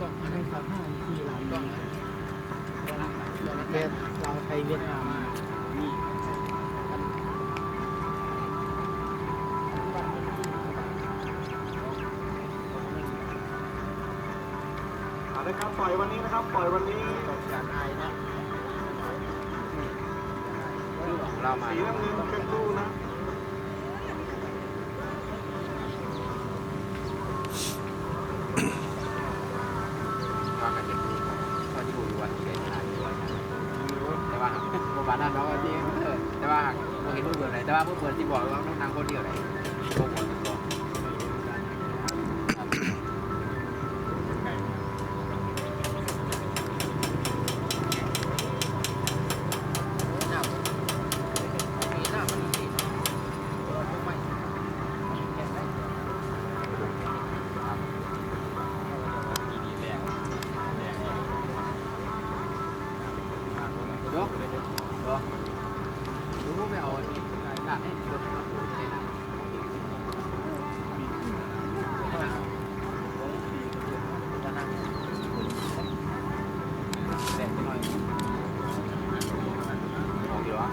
กล้องให้สามห้าสี่หลังกล้องนะเวียดเราไทยเวียดนามนี่เอาละครับปล่อยวันนี้นะครับปล่อยวันนี้การไอนะเรามาสีน้ำเงินเป็นตู้านนั่นเนาะที่แต่ว่าเห็นผู้เปิดไหนแต่ว่าผู้เปิดที่บอกว่าต้องทางคนเดียวไหนโมหมด กรู้ไม่เอาที่หนักให้ยกมาดูได้หนักแดดหน่อยมองดีวะ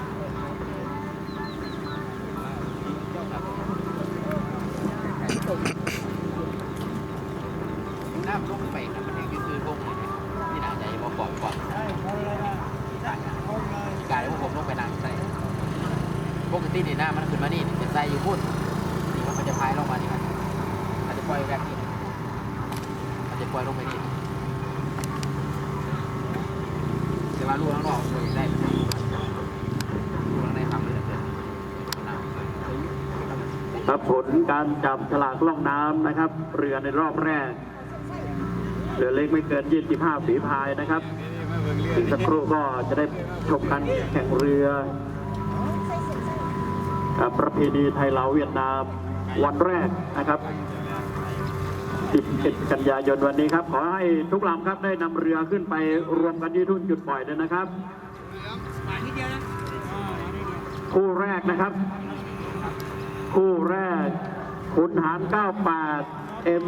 น้ำลงไปนะมันยังคือลงเลยนี่หน่าจะมาปล่อยก่อน กายว่าผมลงไปนั่งใส่ปกตินี่หน้ามันขึ้นมานี่เป็นใส่อยู่พุ่นนี่มันจะพายลงมานี่ครับอาจจะปล่อยแบบนี้อาจจะปล่อยลงไปนี่แต่ว่าลูกข้างนอกตัวได้ลูกข้างในทำเลยเกินครับผลการจับฉลากล่องน้ำนะครับ เรือในรอบแรกเรือเล็กไม่เกิน 25ฝีพายนะครับ อีกสักครู่ก็จะได้ชมการแข่งเรือประเพณีไทยลาวเวียดนามวันแรกนะครับ 11 กันยายนวันนี้ครับ ขอให้ทุกลำครับได้นำเรือขึ้นไปรวมกันที่ทุ่นจุดปล่อยด้วยนะครับ คู่แรกนะครับ คู่แรกขุนหาร 98 M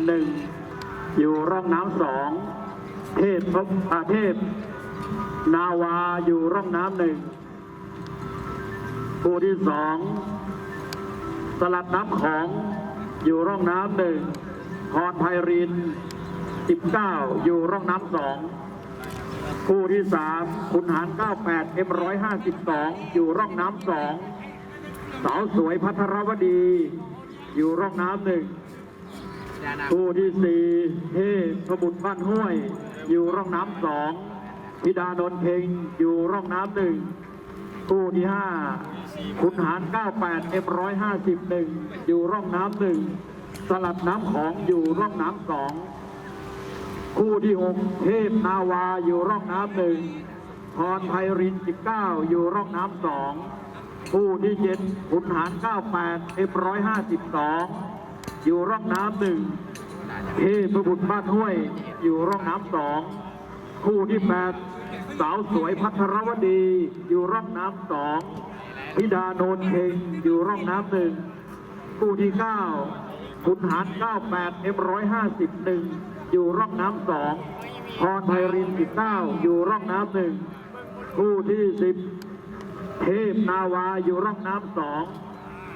151 อยู่ร่องน้ำสอง เทพพบอาเทพ นาวาอยู่ร่องน้ำหนึ่งคู่ที่สองสลัดน้ำของอยู่ร่องน้ำหนึ่งพรไพริน19 อยู่ร่องน้ำสองคู่ที่สามขุนหาร 98 M 152 อยู่ร่องน้ำสองสาวสวยพัทรวดี อยู่ร่องน้ำหนึ่ง คู่ที่สี่เทพบุตรบ้านห้วย อยู่ร่องน้ำสองพิดานนเพงอยู่ร่องน้ำหนึ่งคู่ที่ห้าขุนหาร 98 เอ็มร้อยห้าสิบหนึ่งอยู่ร่องน้ำหนึ่งสลัดน้ำของอยู่ร่องน้ำสองคู่ที่หกเทพนาวาอยู่ร่องน้ำหนึ่งพรไพริน 19 อยู่ร่องน้ำสองคู่ที่เจ็ดขุนหาร 98 เอ็มร้อยห้าสิบสอง อยู่ร่องน้ำหนึ่งเทพบุตรบ้านห้วย อยู่ร่องน้ำสองคู่ที่แปดสาวสวยพัทรวดี อยู่ร่องน้ำสองพิดาโนนเพงอยู่ร่องน้ำหนึ่งคู่ที่เก้าขุนหาร98เอ็มร้อยห้าสิบหนึ่งอยู่ร่องน้ำสองพรไพริน19อยู่ร่องน้ำหนึ่งคู่ที่สิบเทพนาวาอยู่ร่องน้ำสอง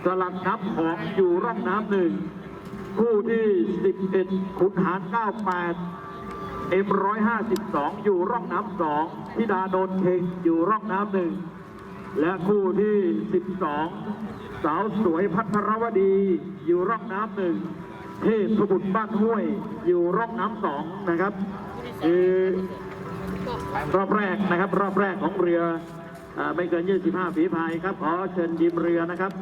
สลัดน้ำของอยู่ร่องน้ำหนึ่ง คู่ที่ 11ขุนหาร 98 เอ็ม152 อยู่ร่องน้ำสองพิดาโดนเทงอยู่ร่องน้ำหนึ่ง และคู่ที่ 12 สาวสวยพัทรวดีอยู่ร่องน้ำหนึ่ง เทพบุตรบ้านห้วยอยู่ร่องน้ำสองนะครับคือรอบแรกนะครับ รอบแรกของเรืออาไม่เกิน 25 ฝีพายครับ ขอเชิญยิมเรือนะครับ